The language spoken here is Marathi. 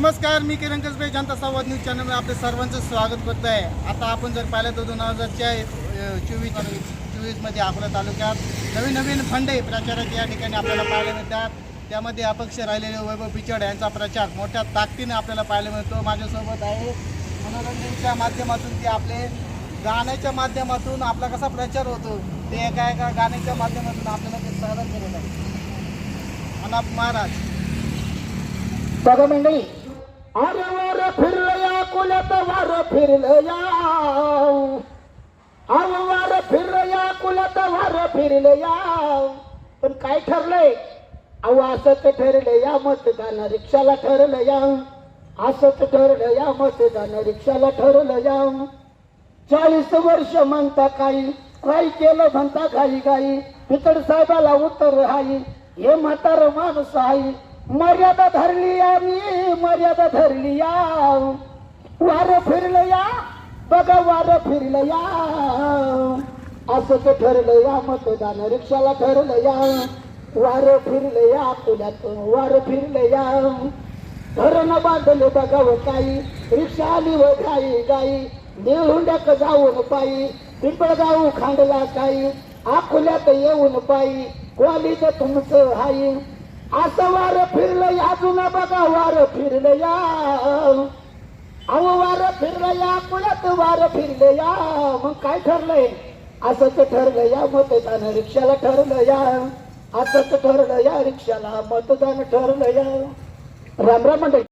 नमस्कार मी किरण कसबे जनता संवाद न्यूज चॅनलमध्ये आपले सर्वांचं स्वागत करतो आहे आता आपण जर पाहिलं तर दोन हजारच्या चोवीस चोवीसमध्ये अकोला तालुक्यात नवीन नवीन फंडे प्रचाराचे या ठिकाणी आपल्याला पाहायला मिळतात. त्यामध्ये अपक्ष राहिलेले वैभव पिचड यांचा प्रचार मोठ्या ताकदीने आपल्याला पाहायला मिळतो. माझ्यासोबत आहे मनोरंजनच्या माध्यमातून ते आपले गाण्याच्या माध्यमातून आपला कसा प्रचार होतो ते एका एका गाण्याच्या माध्यमातून आपल्याला ते सादर करत आहे अनाप महाराज. बघा मंडळी अरे वार फिरलं या कुल्यात वार फिरलं या अरे वार फिरलं या कुल्यात वार फिरलं या पण काय ठरलंय? अहो असंच ठरलं या मतदान रिक्षाला ठरलं या असंच ठरलं या मतदान रिक्षाला ठरलं या चाळीस वर्ष म्हणता काही काय केलं म्हणता घाई घाई. पितड साहेबाला उत्तर हाई हे म्हातार माणूस आई मर्यादा धरली आणि मर्यादा धरली या. वार फिरलं या. बघा वार फिरलं या. असंच ठरलं या मतदान रिक्षाला ठरलं या. वार फिरलं या पुण्यातून वार फिरलं या. धरण बांधले बघावं काही. रिक्षा आली व गाई गाई. निळुंड्याक जाऊन पायी. पिंपळगाव खांडला काही. आखुल्यात येऊन पायी. ग्वालीत तुमचं हाई. असं वार फिरलं या जुना बघा वार फिरलं या अहो वार फिरलं या पुण्यात वार फिरलं या मग काय ठरलंय? असंच ठरलं या मतदान रिक्षाला ठरलं या असंच ठरलं या रिक्षाला मतदान ठरलं या राम राम मंडळी.